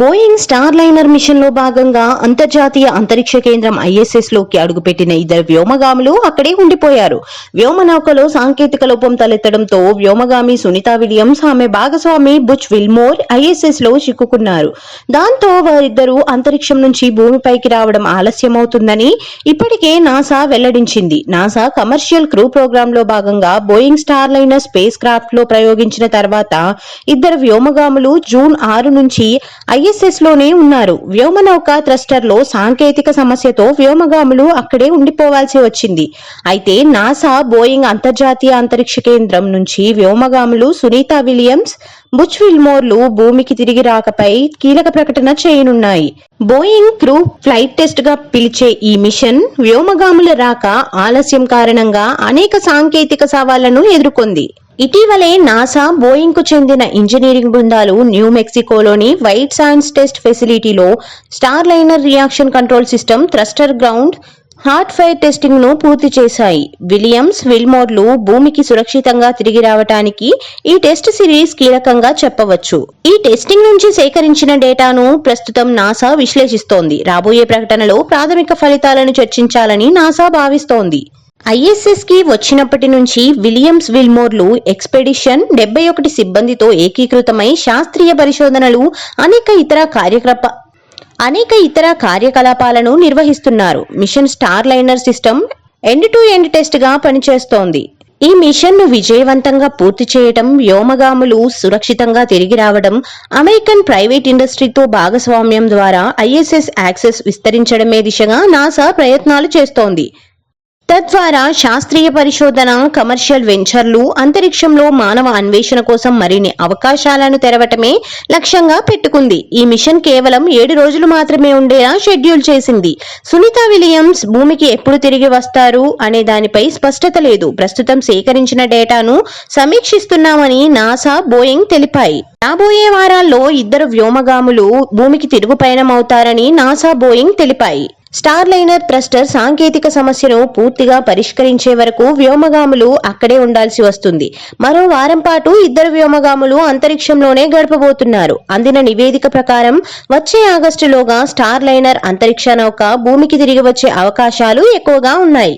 Boeing star liner మిషన్లో భాగంగా అంతర్జాతీయ అంతరిక్ష కేంద్రం ఐఎస్ఎస్లోకి అడుగుపెట్టిన ఇద్దరు వ్యోమగాములు అక్కడే ఉండిపోయారు. వ్యోమనౌకలో సాంకేతిక లోపం తలెత్తడంతో వ్యోమగామి సునీత విలియమ్స్ ఆమె భాగస్వామి బుచ్ విల్మోర్ ఐఎస్ఎస్లో చిక్కుకున్నారు. దాంతో వారిద్దరూ అంతరిక్షం నుంచి భూమిపైకి రావడం ఆలస్యమవుతుందని ఇప్పటికే నాసా వెల్లడించింది. నాసా కమర్షియల్ క్రూ ప్రోగ్రామ్లో భాగంగా బోయింగ్ స్టార్ లైనర్ స్పేస్ క్రాఫ్ట్లో ప్రయోగించిన తర్వాత ఇద్దరు వ్యోమగాములు జూన్ ఆరు నుంచి ఐఎస్ఎస్లోనే ఉన్నారు. వ్యోమనౌక థ్రస్టర్లో సాంకేతిక సమస్యతో వ్యోమగాములు అక్కడే ఉండిపోవాల్సి వచ్చింది. అయితే నాసా బోయింగ్ అంతర్జాతీయ అంతరిక్ష కేంద్రం నుంచి వ్యోమగాములు సునీత విలియమ్స్ బుచ్ విల్మోర్లు భూమికి తిరిగి రాకపై కీలక ప్రకటన చేయనున్నాయి. బోయింగ్ క్రూ ఫ్లైట్ టెస్ట్గా పిలిచే ఈ మిషన్ వ్యోమగాముల రాక ఆలస్యం కారణంగా అనేక సాంకేతిక సవాళ్ళను ఎదుర్కొంది. ఇటీవలే నాసా బోయింగ్కు చెందిన ఇంజనీరింగ్ బృందాలు న్యూ మెక్సికోలోని White Sands test ఫెసిలిటీలో Starliner reaction control system thruster ground hot fire టెస్టింగ్ను పూర్తి చేశాయి. విలియమ్స్ విల్మోర్లు భూమికి సురక్షితంగా తిరిగి రావటానికి ఈ టెస్ట్ సిరీస్ కీలకంగా చెప్పవచ్చు. ఈ టెస్టింగ్ నుంచి సేకరించిన డేటాను ప్రస్తుతం నాసా విశ్లేషిస్తోంది. రాబోయే ప్రకటనలో ప్రాథమిక ఫలితాలను చర్చించాలని నాసా భావిస్తోంది. ఐఎస్ఎస్కి వచ్చినప్పటి నుంచి విలియమ్స్ విల్మోర్లు ఎక్స్పెడిషన్ డెబ్బై ఒకటి సిబ్బందితో ఏకీకృతమై శాస్త్రీయ పరిశోధనలు అనేక ఇతర కార్యక్రమ అనేక ఇతర కార్యకలాపాలను నిర్వహిస్తున్నారు. Mission Starliner system end to end టెస్ట్గా పనిచేస్తోంది. ఈ మిషన్ను విజయవంతంగా పూర్తి చేయటం వ్యోమగాములు సురక్షితంగా తిరిగి రావడం అమెరికన్ ప్రైవేట్ ఇండస్ట్రీతో భాగస్వామ్యం ద్వారా ఐఎస్ఎస్ యాక్సెస్ విస్తరించడమే దిశగా నాసా ప్రయత్నాలు చేస్తోంది. తద్వారా శాస్త్రీయ పరిశోధన కమర్షియల్ వెంచర్లు అంతరిక్షంలో మానవ అన్వేషణ కోసం మరిన్ని అవకాశాలను తెరవటమే లక్ష్యంగా పెట్టుకుంది. ఈ మిషన్ కేవలం ఏడు రోజులు మాత్రమే ఉండేలా షెడ్యూల్ చేసింది. సునీత విలియమ్స్ భూమికి ఎప్పుడు తిరిగి వస్తారు అనే దానిపై స్పష్టత లేదు. ప్రస్తుతం సేకరించిన డేటాను సమీక్షిస్తున్నామని నాసా బోయింగ్ తెలిపాయి. రాబోయే వారాల్లో ఇద్దరు వ్యోమగాములు భూమికి తిరుగు పయనమవుతారని నాసా బోయింగ్ తెలిపాయి. స్టార్ లైనర్ థ్రస్టర్ సాంకేతిక సమస్యను పూర్తిగా పరిష్కరించే వరకు వ్యోమగాములు అక్కడే ఉండాల్సి వస్తుంది. మరో వారం పాటు ఇద్దరు వ్యోమగాములు అంతరిక్షంలోనే గడపబోతున్నారు. అందిన నివేదిక ప్రకారం వచ్చే ఆగస్టులోగా స్టార్ లైనర్ అంతరిక్ష నౌక భూమికి తిరిగి వచ్చే అవకాశాలు ఎక్కువగా ఉన్నాయి.